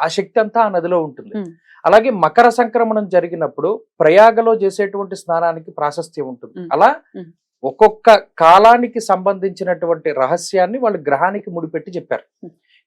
ఆ శక్తి అంతా ఆ నదిలో ఉంటుంది. అలాగే మకర సంక్రమణం జరిగినప్పుడు ప్రయాగలో చేసేటువంటి స్నానానికి ప్రాశస్త్యం ఉంటుంది. అలా. ఒక్కొక్క కాలానికి సంబంధించినటువంటి రహస్యాన్ని వాళ్ళు గ్రహానికి ముడిపెట్టి చెప్పారు.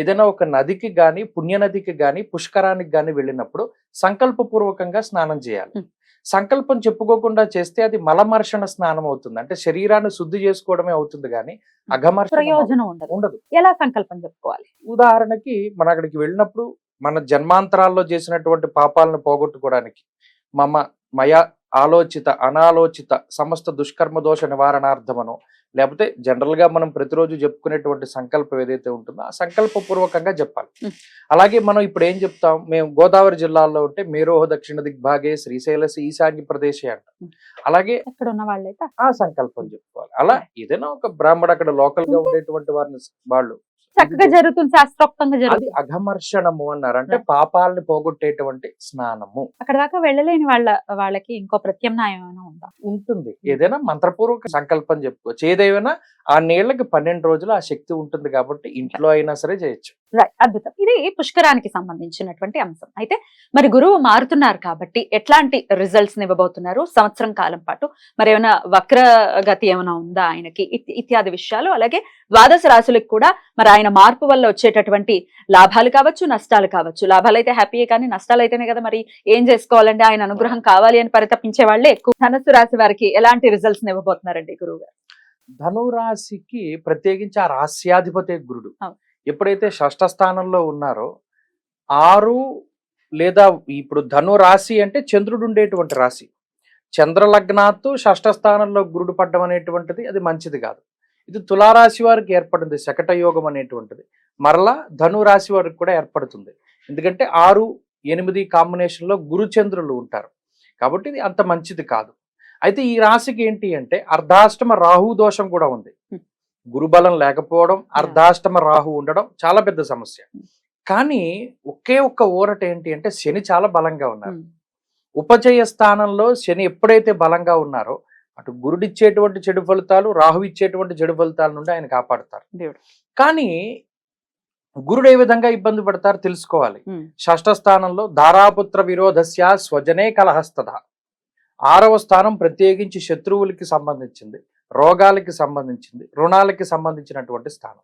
ఏదైనా ఒక నదికి గాని పుణ్యనదికి గాని పుష్కరానికి గాని వెళ్ళినప్పుడు సంకల్పపూర్వకంగా స్నానం చేయాలి. సంకల్పం చెప్పుకోకుండా చేస్తే అది మలమర్షణ స్నానం అవుతుంది. అంటే శరీరాన్ని శుద్ధి చేసుకోవడమే అవుతుంది కానీ అఘమర్షణ ఉండదు. ఎలా సంకల్పం చెప్పుకోవాలి? ఉదాహరణకి మన అక్కడికి వెళ్ళినప్పుడు మన జన్మాంతరాల్లో చేసినటువంటి పాపాలను పోగొట్టుకోవడానికి మమ మయ ఆలోచిత అనాలోచిత సమస్త దుష్కర్మ దోష నివారణార్థమనో లేకపోతే జనరల్గా మనం ప్రతిరోజు చెప్పుకునేటువంటి సంకల్పం ఏదైతే ఉంటుందో ఆ సంకల్ప పూర్వకంగా చెప్పాలి. అలాగే మనం ఇప్పుడు ఏం చెప్తాం? మేము గోదావరి జిల్లాలో ఉంటే మేరోహ దక్షిణ దిగ్భాగే శ్రీశైలసి ఈశాన్య ప్రదేశే అంట. అలాగే ఎక్కడ ఉన్న వాళ్ళైతే ఆ సంకల్పం చెప్పుకోవాలి. అలా ఏదైనా ఒక బ్రాహ్మడు అక్కడ లోకల్గా ఉండేటువంటి వారిని వాళ్ళు చక్కగా జరుగుతుంది శాస్త్రోక్తంగా జరుగుతుంది. అఘమర్షణము అన్నారు అంటే పాపాలని పోగొట్టేటువంటి స్నానము. అక్కడ దాకా వెళ్ళలేని వాళ్ళ వాళ్ళకి ఇంకో ప్రత్యామ్నాయం ఏమైనా ఉందా? ఉంటుంది. ఏదైనా మంత్రపూర్వక సంకల్పం చెప్పుకోవచ్చు ఏదైనా ఆ నీళ్ళకి పన్నెండు రోజులు ఆ శక్తి ఉంటుంది కాబట్టి ఇంట్లో అయినా సరే చేయొచ్చు. అద్భుతం. ఇది పుష్కరానికి సంబంధించినటువంటి అంశం. అయితే మరి గురువు మారుతున్నారు కాబట్టి ఎట్లాంటి రిజల్ట్స్ ఇవ్వబోతున్నారు? సంవత్సరం కాలం పాటు మరి ఏమైనా వక్ర గతి ఏమైనా ఉందా ఆయనకి? ఇత్- ఇత్యాది విషయాలు. అలాగే ద్వాదశ రాశులకు కూడా మరి ఆయన మార్పు వల్ల వచ్చేటటువంటి లాభాలు కావచ్చు నష్టాలు కావచ్చు. లాభాలు అయితే హ్యాపీయే కానీ నష్టాలు అయితేనే కదా మరి ఏం చేసుకోవాలంటే ఆయన అనుగ్రహం కావాలి అని పరితపించే వాళ్ళే ఎక్కువ. ధనస్సు రాశి వారికి ఎలాంటి రిజల్ట్స్ ఇవ్వబోతున్నారండి గురువు గారు? ధనురాశికి ప్రత్యేకించి ఆ రాస్యాధిపతి గురుడు. ఎప్పుడైతే షష్ఠ స్థానంలో ఉన్నారో ఆరు లేదా ఇప్పుడు ధను రాశి అంటే చంద్రుడు ఉండేటువంటి రాశి. చంద్రలగ్నాత్తు షష్ఠ స్థానంలో గురుడు పడ్డం అనేటువంటిది అది మంచిది కాదు. ఇది తులారాశి వారికి ఏర్పడింది శకట యోగం అనేటువంటిది. మరలా ధను రాశి వారికి కూడా ఏర్పడుతుంది. ఎందుకంటే ఆరు ఎనిమిది కాంబినేషన్లో గురుచంద్రులు ఉంటారు. కాబట్టి ఇది అంత మంచిది కాదు. అయితే ఈ రాశికి ఏంటి అంటే అర్ధాష్టమ రాహు దోషం కూడా ఉంది. గురుబలం లేకపోవడం అర్ధాష్టమ రాహు ఉండడం చాలా పెద్ద సమస్య. కానీ ఒకే ఒక్క ఊరట ఏంటి అంటే శని చాలా బలంగా ఉన్నారు. ఉమ్, ఉపచయ స్థానంలో శని ఎప్పుడైతే బలంగా ఉన్నారో అటు గురుడిచ్చేటువంటి చెడు ఫలితాలు రాహు ఇచ్చేటువంటి చెడు ఫలితాల నుండి ఆయన కాపాడుతారు. కానీ గురుడు ఏ విధంగా ఇబ్బంది పడతారు తెలుసుకోవాలి. ఉమ్, షష్ఠ స్థానంలో ధారాపుత్ర విరోధస్య స్వజనే కలహస్తద. ఆరవ స్థానం ప్రత్యేకించి శత్రువులకి సంబంధించింది. రోగాలకి సంబంధించింది రుణాలకి సంబంధించినటువంటి స్థానం.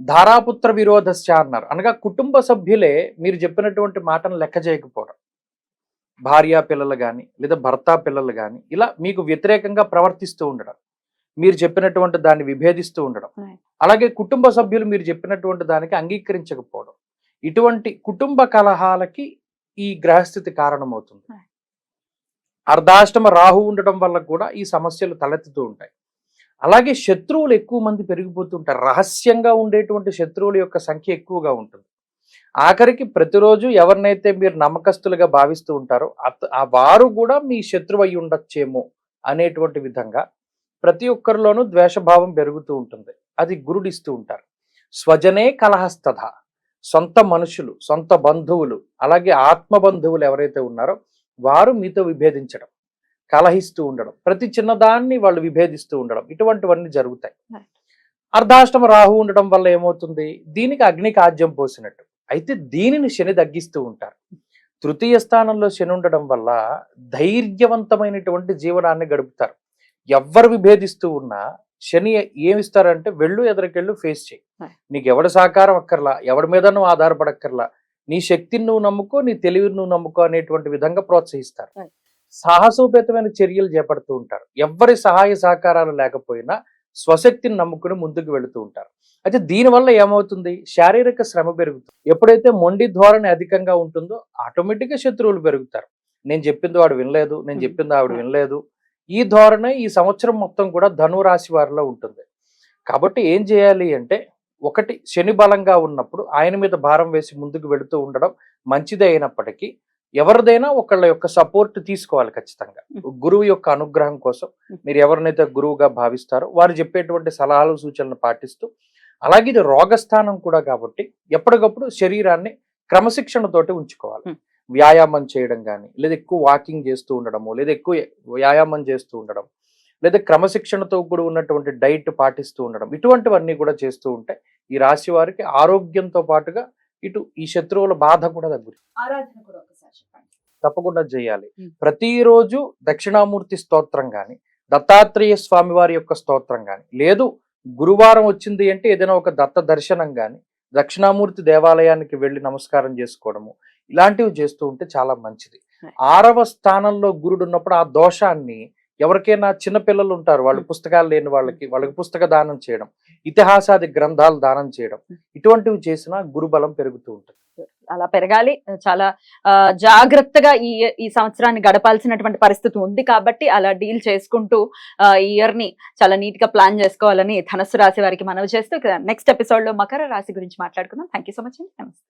ధారాపుత్ర విరోధస్య అన్నారు. అనగా కుటుంబ సభ్యులే మీరు చెప్పినటువంటి మాటను లెక్క చేయకపోవడం. భార్య పిల్లలు కానీ లేదా భర్త పిల్లలు కానీ ఇలా మీకు వ్యతిరేకంగా ప్రవర్తిస్తూ ఉండడం. మీరు చెప్పినటువంటి దాన్ని విభేదిస్తూ ఉండడం. అలాగే కుటుంబ సభ్యులు మీరు చెప్పినటువంటి దానికి అంగీకరించకపోవడం. ఇటువంటి కుటుంబ కలహాలకి ఈ గ్రహస్థితి కారణమవుతుంది. అర్ధాష్టమ రాహు ఉండడం వల్ల కూడా ఈ సమస్యలు తలెత్తుతూ ఉంటాయి. అలాగే శత్రువులు ఎక్కువ మంది పెరిగిపోతుంటారు. రహస్యంగా ఉండేటువంటి శత్రువుల యొక్క సంఖ్య ఎక్కువగా ఉంటుంది. ఆఖరికి ప్రతిరోజు ఎవరినైతే మీరు నమ్మకస్తులుగా భావిస్తూ ఉంటారో అత- ఆ వారు కూడా మీ శత్రువు అయి ఉండొచ్చేమో అనేటువంటి విధంగా ప్రతి ఒక్కరిలోనూ ద్వేషభావం పెరుగుతూ ఉంటుంది. అది గురుడిస్తూ ఉంటారు. స్వజనే కలహస్తథ. సొంత మనుషులు సొంత బంధువులు అలాగే ఆత్మ బంధువులు ఎవరైతే ఉన్నారో వారు మీతో విభేదించడం. కలహిస్తూ ఉండడం ప్రతి చిన్నదాన్ని వాళ్ళు విభేదిస్తూ ఉండడం ఇటువంటివన్నీ జరుగుతాయి. అర్ధాష్టమ రాహు ఉండడం వల్ల ఏమవుతుంది? దీనికి అగ్నికి ఆజ్యం పోసినట్టు. అయితే దీనిని శని తగ్గిస్తూ ఉంటారు. తృతీయ స్థానంలో శని ఉండడం వల్ల ధైర్యవంతమైనటువంటి జీవనాన్ని గడుపుతారు. ఎవ్వరు విభేదిస్తూ ఉన్నా శని ఏమిస్తారంటే వెళ్ళు ఎదరికెళ్ళు ఫేస్ చేయి. నీకు ఎవడి సహకారం అక్కర్లా ఎవడి మీద నువ్వు ఆధారపడక్కర్లా. నీ శక్తిని నువ్వు నమ్ముకో నీ తెలివిని నువ్వు నమ్ముకో అనేటువంటి విధంగా ప్రోత్సహిస్తారు. సాహసోపేతమైన చర్యలు చేపడుతూ ఉంటారు. ఎవ్వరి సహాయ సహకారాలు లేకపోయినా స్వశక్తిని నమ్ముకుని ముందుకు వెళుతూ ఉంటారు. అయితే దీనివల్ల ఏమవుతుంది? శారీరక శ్రమ పెరుగుతుంది. ఎప్పుడైతే మొండి ధోరణి అధికంగా ఉంటుందో ఆటోమేటిక్గా శత్రువులు పెరుగుతారు. నేను చెప్పింది వాడు వినలేదు నేను. చెప్పింది ఆవిడ వినలేదు. ఈ ధోరణి ఈ సంవత్సరం మొత్తం కూడా ధను రాశి వారిలో ఉంటుంది. కాబట్టి ఏం చేయాలి అంటే ఒకటి శని బలంగా ఉన్నప్పుడు ఆయన మీద భారం వేసి ముందుకు వెళుతూ ఉండడం మంచిదే అయినప్పటికీ ఎవరిదైనా ఒకళ్ళ యొక్క సపోర్ట్ తీసుకోవాలి ఖచ్చితంగా. గురువు యొక్క అనుగ్రహం కోసం మీరు ఎవరినైతే గురువుగా భావిస్తారో వారు చెప్పేటువంటి సలహాలు సూచనలు పాటిస్తూ అలాగే ఇది రోగస్థానం కూడా కాబట్టి ఎప్పటికప్పుడు శరీరాన్ని క్రమశిక్షణతోటి ఉంచుకోవాలి. వ్యాయామం చేయడం కానీ లేదా ఎక్కువ వాకింగ్ చేస్తూ ఉండడము లేదా ఎక్కువ వ్యాయామం చేస్తూ ఉండడం లేదా క్రమశిక్షణతో కూడా ఉన్నటువంటి డైట్ పాటిస్తూ ఉండడం ఇటువంటివన్నీ కూడా చేస్తూ ఉంటే ఈ రాశి వారికి ఆరోగ్యంతో పాటుగా ఇటు ఈ శత్రువుల బాధ కూడా తగ్గుతుంది ఆరాధన కూడా ఒకసారి చెప్పండి తప్పకుండా చేయాలి. ప్రతిరోజు దక్షిణామూర్తి స్తోత్రం కానీ దత్తాత్రేయ స్వామి వారి యొక్క స్తోత్రం కానీ లేదు గురువారం వచ్చింది అంటే ఏదైనా ఒక దత్త దర్శనం కానీ దక్షిణామూర్తి దేవాలయానికి వెళ్ళి నమస్కారం చేసుకోవడము ఇలాంటివి చేస్తూ ఉంటే చాలా మంచిది. ఆరవ స్థానంలో గురుడు ఉన్నప్పుడు ఆ దోషాన్ని ఎవరికైనా చిన్న పిల్లలు ఉంటారు వాళ్ళు. పుస్తకాలు లేని వాళ్ళకి వాళ్ళకి పుస్తక దానం చేయడం ఇతిహాసాది గ్రంథాలు దానం చేయడం ఇటువంటివి చేసినా గురుబలం పెరుగుతూ ఉంటుంది. అలా పెరగాలి. చాలా జాగ్రత్తగా ఈ ఈ సంవత్సరాన్ని గడపాల్సినటువంటి పరిస్థితి ఉంది కాబట్టి అలా డీల్ చేసుకుంటూ ఈ ఇయర్ని చాలా నీట్గా ప్లాన్ చేసుకోవాలని ధనస్సు రాశి వారికి మనవి చేస్తూ నెక్స్ట్ ఎపిసోడ్లో మకర రాశి గురించి మాట్లాడుకుందాం. థ్యాంక్ యూ సో మచ్ అండి. నమస్తే.